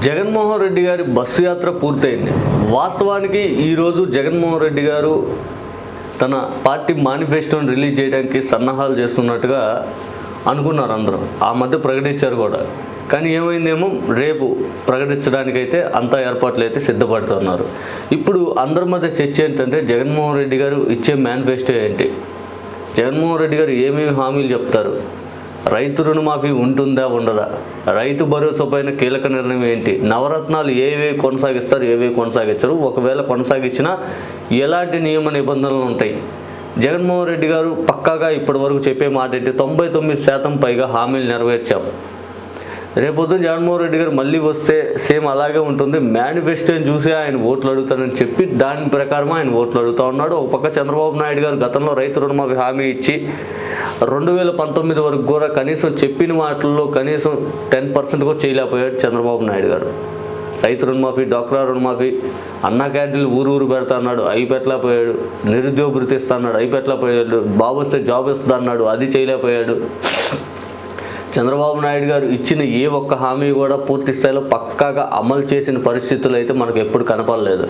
జగన్మోహన్ రెడ్డి గారి బస్సు యాత్ర పూర్తయింది. వాస్తవానికి ఈరోజు జగన్మోహన్ రెడ్డి గారు తన పార్టీ మేనిఫెస్టోని రిలీజ్ చేయడానికి సన్నాహాలు చేస్తున్నట్టుగా అనుకున్నారు అందరూ. ఆ మధ్య ప్రకటించారు కూడా. కానీ ఏమైందేమో రేపు ప్రకటించడానికైతే అంతా ఏర్పాట్లు అయితే సిద్ధపడుతున్నారు. ఇప్పుడు అందరి మధ్య చర్చ ఏంటంటే జగన్మోహన్ రెడ్డి గారు ఇచ్చే మేనిఫెస్టో ఏంటి? జగన్మోహన్ రెడ్డి గారు ఏమేమి హామీలు చెప్తారు? రైతు రుణమాఫీ ఉంటుందా ఉండదా? రైతు భరోసా పైన కీలక నిర్ణయం ఏంటి? నవరత్నాలు ఏవేవి కొనసాగిస్తారు ఏవేవి కొనసాగించరు? ఒకవేళ కొనసాగించినా ఎలాంటి నియమ నిబంధనలు ఉంటాయి? జగన్మోహన్ రెడ్డి గారు పక్కాగా ఇప్పటి వరకు చెప్పే మాట ఏంటి? తొంభై తొమ్మిది శాతం పైగా హామీలు నెరవేర్చాం. రేపొద్దున జగన్మోహన్ రెడ్డి గారు మళ్ళీ వస్తే సేమ్ అలాగే ఉంటుంది. మేనిఫెస్టోని చూసి ఆయన ఓట్లు అడుగుతానని చెప్పి దాని ప్రకారం ఆయన ఓట్లు అడుగుతా ఉన్నాడు. ఒక పక్క చంద్రబాబు నాయుడు గారు గతంలో రైతు రుణమాఫీ హామీ ఇచ్చి రెండు వేల పంతొమ్మిది వరకు కూడా కనీసం చెప్పిన వాటిల్లో కనీసం టెన్ పర్సెంట్ కూడా చేయలేకపోయాడు చంద్రబాబు నాయుడు గారు. రైతు రుణమాఫీ డోక్రా రుణమాఫీ అన్న క్యాంటీన్లు ఊరు ఊరు పెడతా అన్నాడు అవి పెట్టలేకపోయాడు నిరుద్యోగ వృత్తి ఇస్తా అన్నాడు అవి పెట్టలేకపోయాడు బాబు వస్తే జాబ్ ఇస్తా అన్నాడు అది చేయలేకపోయాడు. చంద్రబాబు నాయుడు గారు ఇచ్చిన ఏ ఒక్క హామీ కూడా పూర్తి స్థాయిలో పక్కాగా అమలు చేసిన పరిస్థితులు అయితే మనకు ఎప్పుడు కనపడలేదు.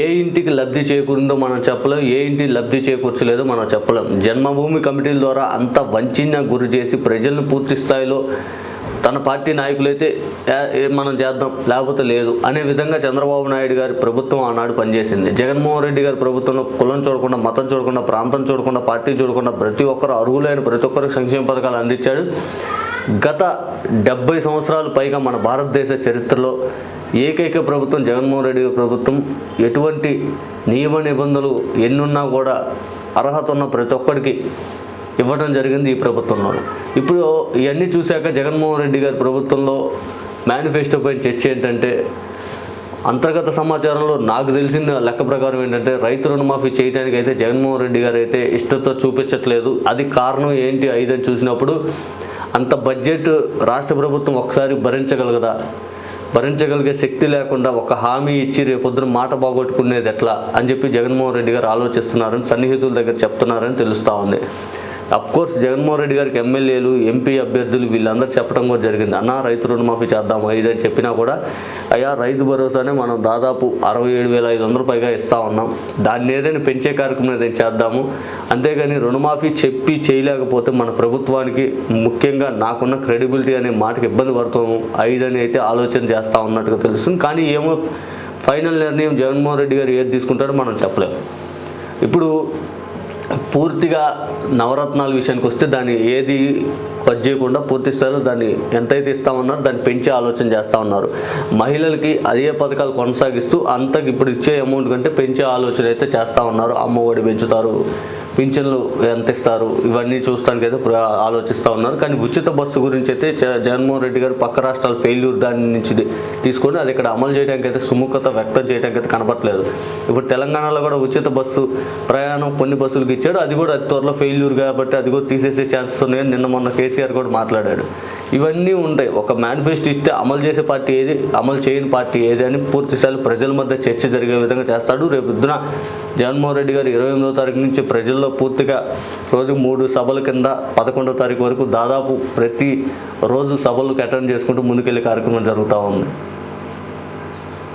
ఏ ఇంటికి లబ్ధి చేకూరిందో మనం చెప్పలేం ఏ ఇంటికి లబ్ధి చేకూర్చలేదో మనం చెప్పలేం. జన్మభూమి కమిటీల ద్వారా అంత వంచిన గురి చేసి ప్రజలను పూర్తి స్థాయిలో తన పార్టీ నాయకులైతే మనం చేద్దాం లేకపోతే లేదు అనే విధంగా చంద్రబాబు నాయుడు గారి ప్రభుత్వం ఆనాడు పనిచేసింది. జగన్మోహన్ రెడ్డి గారి ప్రభుత్వంలో కులం చూడకుండా మతం చూడకుండా ప్రాంతం చూడకుండా పార్టీ చూడకుండా ప్రతి ఒక్కరు అర్హులైన ప్రతి ఒక్కరికి సంక్షేమ పథకాలు అందించాడు. గత డెబ్బై సంవత్సరాలు పైగా మన భారతదేశ చరిత్రలో ఏకైక ప్రభుత్వం జగన్మోహన్ రెడ్డి గారి ప్రభుత్వం. ఎటువంటి నియమ నిబంధనలు ఎన్నున్నా కూడా అర్హత ఉన్న ప్రతి ఒక్కరికి ఇవ్వడం జరిగింది ఈ ప్రభుత్వంలో. ఇప్పుడు ఇవన్నీ చూశాక జగన్మోహన్ రెడ్డి గారి ప్రభుత్వంలో మేనిఫెస్టో పైన చర్చ ఏంటంటే అంతర్గత సమాచారంలో నాకు తెలిసిన లెక్క ప్రకారం ఏంటంటే రైతు రుణమాఫీ చేయడానికి అయితే జగన్మోహన్ రెడ్డి గారు అయితే ఇష్టత చూపించట్లేదు. అది కారణం ఏంటి ఐదని చూసినప్పుడు అంత బడ్జెట్ రాష్ట్ర ప్రభుత్వం ఒకసారి భరించగలగదా? భరించగలిగే శక్తి లేకుండా ఒక హామీ ఇచ్చి రేపొద్దున మాట బాగొట్టుకునేది ఎట్లా? అని చెప్పి జగన్మోహన్ రెడ్డి గారు ఆలోచిస్తున్నారని సన్నిహితుల దగ్గర చెప్తున్నారని తెలుస్తూ ఉంది. కోర్స్ జగన్మోహన్ రెడ్డి గారికి ఎమ్మెల్యేలు ఎంపీ అభ్యర్థులు వీళ్ళందరూ చెప్పడం కూడా జరిగింది. అన్న రైతు రుణమాఫీ చేద్దాం ఐదు అని చెప్పినా కూడా అయ్యా రైతు భరోసానే మనం దాదాపు అరవై ఏడు వేల ఐదు వందల పైగా ఇస్తా ఉన్నాం. దాన్ని ఏదైనా పెంచే కార్యక్రమం ఏదైనా చేద్దాము. అంతేగాని రుణమాఫీ చెప్పి చేయలేకపోతే మన ప్రభుత్వానికి ముఖ్యంగా నాకున్న క్రెడిబిలిటీ అనే మాటకి ఇబ్బంది పడుతాము ఐదని అయితే ఆలోచన చేస్తూ ఉన్నట్టుగా తెలుస్తుంది. కానీ ఏమో ఫైనల్ నిర్ణయం జగన్మోహన్ రెడ్డి గారు ఏది తీసుకుంటాడో మనం చెప్పలేము. ఇప్పుడు పూర్తిగా నవరత్నాల విషయానికి వస్తే దాన్ని ఏది కట్ చేయకుండా పూర్తి స్థాయిలో దాన్ని ఎంతైతే ఇస్తామన్నారో దాన్ని పెంచే ఆలోచన చేస్తూ ఉన్నారు. మహిళలకి అదే పథకాలు కొనసాగిస్తూ అంతకు ఇప్పుడు ఇచ్చే అమౌంట్ కంటే పెంచే ఆలోచన అయితే చేస్తూ ఉన్నారు. అమ్మ ఒడి పెంచుతారు పింఛన్లు ఎంత ఇస్తారు ఇవన్నీ చూస్తానికి అయితే ప్ర- ఆలోచిస్తూ ఉన్నారు. కానీ ఉచిత బస్సు గురించి అయితే జ- జగన్మోహన్ రెడ్డి గారు పక్క రాష్ట్రాల ఫెయిల్యూర్ దాని నుంచి తీసుకొని అది ఇక్కడ అమలు చేయడానికి అయితే సుముఖత వ్యక్తం చేయడానికి అయితే కనపట్లేదు ఇప్పుడు తెలంగాణలో కూడా ఉచిత బస్సు ప్రయాణం కొన్ని బస్సులకి ఇచ్చాడు. అది కూడా త్వరలో ఫెయిల్యూర్ కాబట్టి అది కూడా తీసేసే ఛాన్సెస్ ఉన్నాయని నిన్న మొన్న కేసీఆర్ కూడా మాట్లాడాడు. ఇవన్నీ ఉంటాయి. ఒక మేనిఫెస్టో ఇస్తే అమలు చేసే పార్టీ ఏది అమలు చేయని పార్టీ ఏది అని పూర్తిస్థాయిలో ప్రజల మధ్య చర్చ జరిగే విధంగా చేస్తాడు. రేపు పొద్దున జగన్మోహన్ రెడ్డి గారు ఇరవై ఎనిమిదో తారీఖు నుంచి ప్రజల్లో పూర్తిగా రోజు మూడు సభల కింద పదకొండో తారీఖు వరకు దాదాపు ప్రతి రోజు సభలకు అటెండ్ చేసుకుంటూ ముందుకెళ్ళే కార్యక్రమం జరుగుతూ ఉంది.